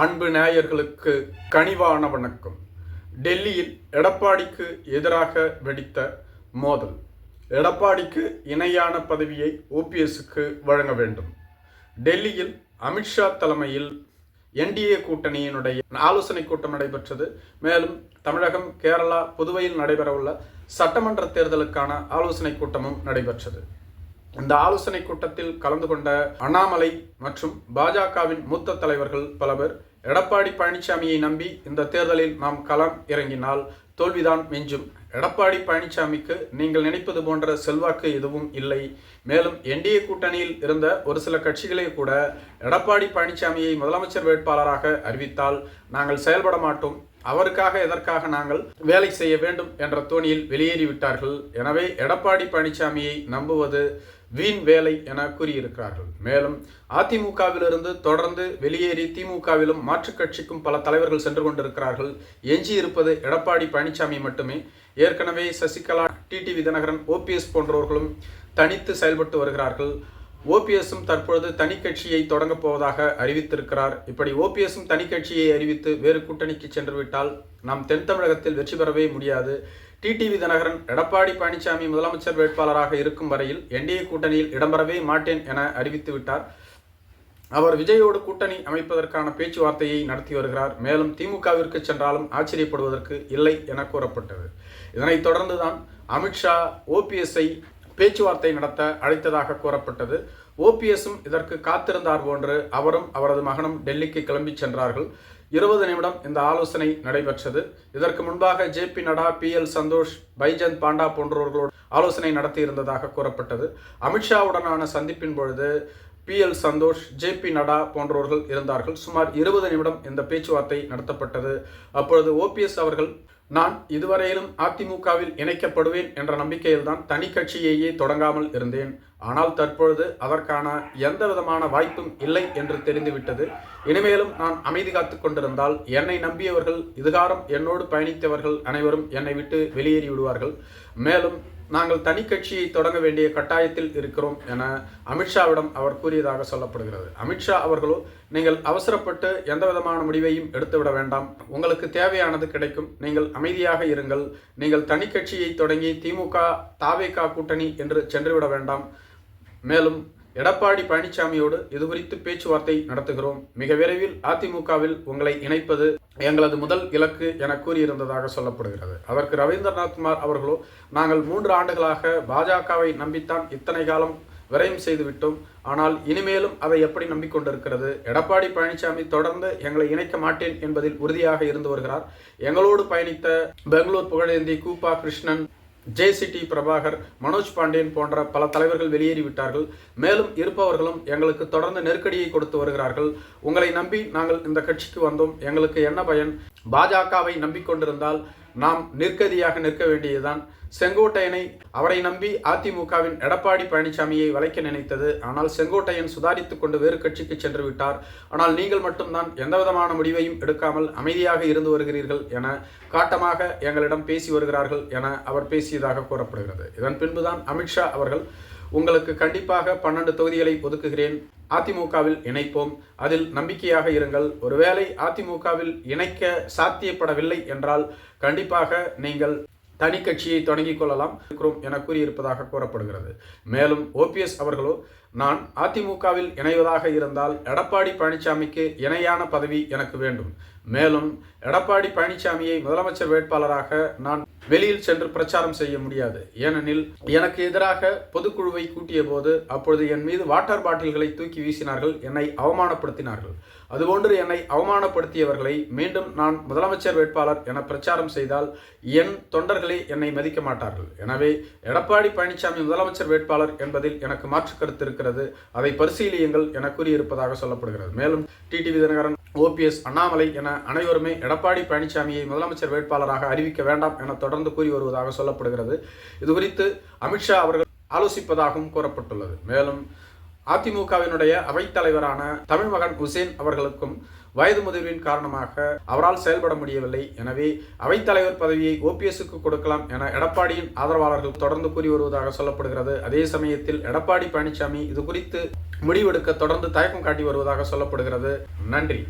அன்பு நேயர்களுக்கு கனிவான வணக்கம். டெல்லியில் எடப்பாடிக்கு எதிராக வெடித்த மோதல். எடப்பாடிக்கு இணையான பதவியை ஓபிஎஸ்க்கு வழங்க வேண்டும். டெல்லியில் அமித்ஷா தலைமையில் என்டிஏ கூட்டணியினுடைய ஆலோசனை கூட்டம் நடைபெற்றது. மேலும் தமிழகம் கேரளா புதுவையில் நடைபெறவுள்ள சட்டமன்ற தேர்தலுக்கான ஆலோசனை கூட்டமும் நடைபெற்றது. இந்த ஆலோசனை கூட்டத்தில் கலந்து கொண்ட அண்ணாமலை மற்றும் பாஜகவின் மூத்த தலைவர்கள் பல பேர் எடப்பாடி பழனிசாமியை நம்பி இந்த தேர்தலில் நாம் களம் இறங்கினால் தோல்விதான் மிஞ்சும். எடப்பாடி பழனிசாமிக்கு நீங்கள் நினைப்பது போன்ற செல்வாக்கு எதுவும் இல்லை. மேலும் என்டிஏ கூட்டணியில் இருந்த ஒரு சில கட்சிகளே கூட எடப்பாடி பழனிசாமியை முதலமைச்சர் வேட்பாளராக அறிவித்தால் நாங்கள் செயல்பட மாட்டோம். அவருக்காக எதற்காக நாங்கள் வேலை செய்ய வேண்டும் என்ற தோணியில் வெளியேறிவிட்டார்கள். எனவே எடப்பாடி பழனிசாமியை நம்புவது வீண் வேலை என கூறியிருக்கிறார்கள். மேலும் அதிமுகவிலிருந்து தொடர்ந்து வெளியேறி திமுகவிலும் மாற்றுக் கட்சிக்கும் பல தலைவர்கள் சென்று கொண்டிருக்கிறார்கள். எஞ்சி இருப்பது எடப்பாடி பழனிசாமி மட்டுமே. ஏற்கனவே சசிகலா டிடிவி தினகரன் ஓபிஎஸ் போன்றவர்களும் தனித்து செயல்பட்டு வருகிறார்கள். ஓபிஎஸும் தற்பொழுது தனி கட்சியை தொடங்கப் போவதாக அறிவித்திருக்கிறார். இப்படி ஓபிஎஸும் தனி கட்சியை அறிவித்து வேறு கூட்டணிக்கு சென்றுவிட்டால் நாம் தென் தமிழகத்தில் வெற்றி பெறவே முடியாது. டிடிவி தினகரன் எடப்பாடி பழனிசாமி முதலமைச்சர் வேட்பாளராக இருக்கும் வரையில் என்டிஏ கூட்டணியில் இடம்பெறவே மாட்டேன் என அறிவித்து விட்டார். அவர் விஜயோடு கூட்டணி அமைப்பதற்கான பேச்சுவார்த்தையை நடத்தி வருகிறார். மேலும் திமுகவிற்கு சென்றாலும் ஆச்சரியப்படுவதற்கு இல்லை என கூறப்பட்டது. இதனைத் தொடர்ந்துதான் அமித்ஷா ஓபிஎஸ்ஐ பேச்சுவார்த்தை நடத்த அழைத்ததாக கூறப்பட்டது. ஓபிஎஸும் இதற்கு காத்திருந்தார் போன்று அவரும் அவரது மகனும் டெல்லிக்கு கிளம்பி சென்றார்கள். இருபது நிமிடம் இந்த ஆலோசனை நடைபெற்றது. இதற்கு முன்பாக J P Nadda B L Santhosh Baijayant Panda போன்றவர்களோடு ஆலோசனை நடத்தியிருந்ததாக கூறப்பட்டது. அமித்ஷாவுடனான சந்திப்பின் பொழுது B L Santhosh J P Nadda போன்றவர்கள் இருந்தார்கள். சுமார் இருபது நிமிடம் இந்த பேச்சுவார்த்தை நடத்தப்பட்டது. அப்பொழுது ஓபிஎஸ் அவர்கள் நான் இதுவரையிலும் அதிமுகவில் இணைக்கப்படுவேன் என்ற நம்பிக்கையில்தான் தனி கட்சியையே தொடங்காமல் இருந்தேன். ஆனால் தற்பொழுது அதற்கான எந்த விதமான வாய்ப்பும் இல்லை என்று தெரிந்துவிட்டது. இனிமேலும் நான் அமைதி காத்து கொண்டிருந்தால் என்னை நம்பியவர்கள் இதுகாரம் என்னோடு பயணித்தவர்கள் அனைவரும் என்னை விட்டு வெளியேறி விடுவார்கள். மேலும் நாங்கள் தனி கட்சியை தொடங்க வேண்டிய கட்டாயத்தில் இருக்கிறோம் என அமித்ஷாவிடம் அவர் கூறியதாக சொல்லப்படுகிறது. அமித்ஷா அவர்களோ நீங்கள் அவசரப்பட்டு எந்த விதமான முடிவையும் எடுத்துவிட வேண்டாம். உங்களுக்கு தேவையானது கிடைக்கும். நீங்கள் அமைதியாக இருங்கள். நீங்கள் தனி கட்சியை தொடங்கி திமுக தாவேகா கூட்டணி என்று சென்றுவிட வேண்டாம். மேலும் எடப்பாடி பழனிசாமியோடு இது குறித்து பேச்சுவார்த்தை நடத்துகிறோம். மிக விரைவில் அதிமுகவில் உங்களை இணைப்பது எங்களது முதல் இலக்கு என கூறியிருந்ததாக சொல்லப்படுகிறது. அதற்கு ரவீந்திரநாத் குமார் அவர்களோ நாங்கள் மூன்று ஆண்டுகளாக பாஜகவை நம்பித்தான் இத்தனை காலம் விரயம் செய்துவிட்டோம். ஆனால் இனிமேலும் அதை எப்படி நம்பிக்கொண்டிருக்கிறது? எடப்பாடி பழனிசாமி தொடர்ந்து எங்களை இணைக்க மாட்டேன் என்பதில் உறுதியாக இருந்து வருகிறார். எங்களோடு பயணித்த பெங்களூர் புகழேந்தி கூப்பா கிருஷ்ணன் ஜேசிடி பிரபாகர் மனோஜ் பாண்டியன் போன்ற பல தலைவர்கள் வெளியேறிவிட்டார்கள். மேலும் இருப்பவர்களும் எங்களுக்கு தொடர்ந்து நெருக்கடியை கொடுத்து வருகிறார்கள். உங்களை நம்பி நாங்கள் இந்த கட்சிக்கு வந்தோம். எங்களுக்கு என்ன பயன்? பாஜகவை நம்பிக்கொண்டிருந்தால் நாம் நிற்கதியாக நிற்க வேண்டியதுதான். செங்கோட்டையனை அவரை நம்பி அதிமுகவின் எடப்பாடி பழனிசாமியை வளைக்க நினைத்தது. ஆனால் செங்கோட்டையன் சுதாரித்துக் கொண்டு வேறு கட்சிக்கு சென்று விட்டார். ஆனால் நீங்கள் மட்டும்தான் எந்தவிதமான முடிவையும் எடுக்காமல் அமைதியாக இருந்து வருகிறீர்கள் என காட்டமாக எங்களிடம் பேசி வருகிறார்கள் என அவர் பேசியதாக கூறப்படுகிறது. இதன் பின்புதான் அமித்ஷா அவர்கள் உங்களுக்கு கண்டிப்பாக பன்னெண்டு தொகுதிகளை ஒதுக்குகிறேன். அதிமுகவில் இணைப்போம். அதில் நம்பிக்கையாக இருங்கள். ஒருவேளை அதிமுகவில் இணைக்க சாத்தியப்படவில்லை என்றால் கண்டிப்பாக நீங்கள் தனி கட்சியை தொடங்கிக் கொள்ளலாம் இருக்கிறோம் என கூறியிருப்பதாக கூறப்படுகிறது. மேலும் ஓபிஎஸ் அவர்களோ நான் அதிமுகவில் இணைவதாக இருந்தால் எடப்பாடி பழனிசாமிக்கு இணையான பதவி எனக்கு வேண்டும். மேலும் எடப்பாடி பழனிசாமியை முதலமைச்சர் வேட்பாளராக நான் வெளியில் சென்று பிரச்சாரம் செய்ய முடியாது. ஏனெனில் எனக்கு எதிராக பொதுக்குழுவை கூட்டிய போது அப்பொழுது என் மீது வாட்டர் பாட்டில்களை தூக்கி வீசினார்கள் என்னை அவமானப்படுத்தினார்கள். அதுபோன்று என்னை அவமானப்படுத்தியவர்களை மீண்டும் நான் முதலமைச்சர் வேட்பாளர் என பிரச்சாரம் செய்தால் என் தொண்டர்களே என்னை மதிக்க மாட்டார்கள். எனவே எடப்பாடி பழனிசாமி முதலமைச்சர் வேட்பாளர் என்பதில் எனக்கு மாற்று கருத்து இருக்கிறது. அதை பரிசீலியுங்கள் என கூறியிருப்பதாக சொல்லப்படுகிறது. மேலும் டிடிவி தினகரன் ஓபிஎஸ் அண்ணாமலை என அனைவருமே எடப்பாடி பழனிசாமியை முதலமைச்சர் வேட்பாளராக அறிவிக்க வேண்டாம் என தொடர்ந்து கூறி வருவதாக சொல்லப்படுகிறது. இது குறித்து அமித்ஷா அவர்கள் ஆலோசிப்பதாகவும் கூறப்பட்டுள்ளது. மேலும் அதிமுகவினுடைய அவைத்தலைவரான தமிழ் மகன் ஹுசேன் அவர்களுக்கும் வயது முதிர்வின் காரணமாக அவரால் செயல்பட முடியவில்லை. எனவே அவைத்தலைவர் பதவியை ஓபிஎஸ்க்கு கொடுக்கலாம் என எடப்பாடியின் ஆதரவாளர்கள் தொடர்ந்து கூறி வருவதாக சொல்லப்படுகிறது. அதே சமயத்தில் எடப்பாடி பழனிசாமி இது குறித்து முடிவெடுக்க தொடர்ந்து தயக்கம் காட்டி வருவதாக சொல்லப்படுகிறது. நன்றி.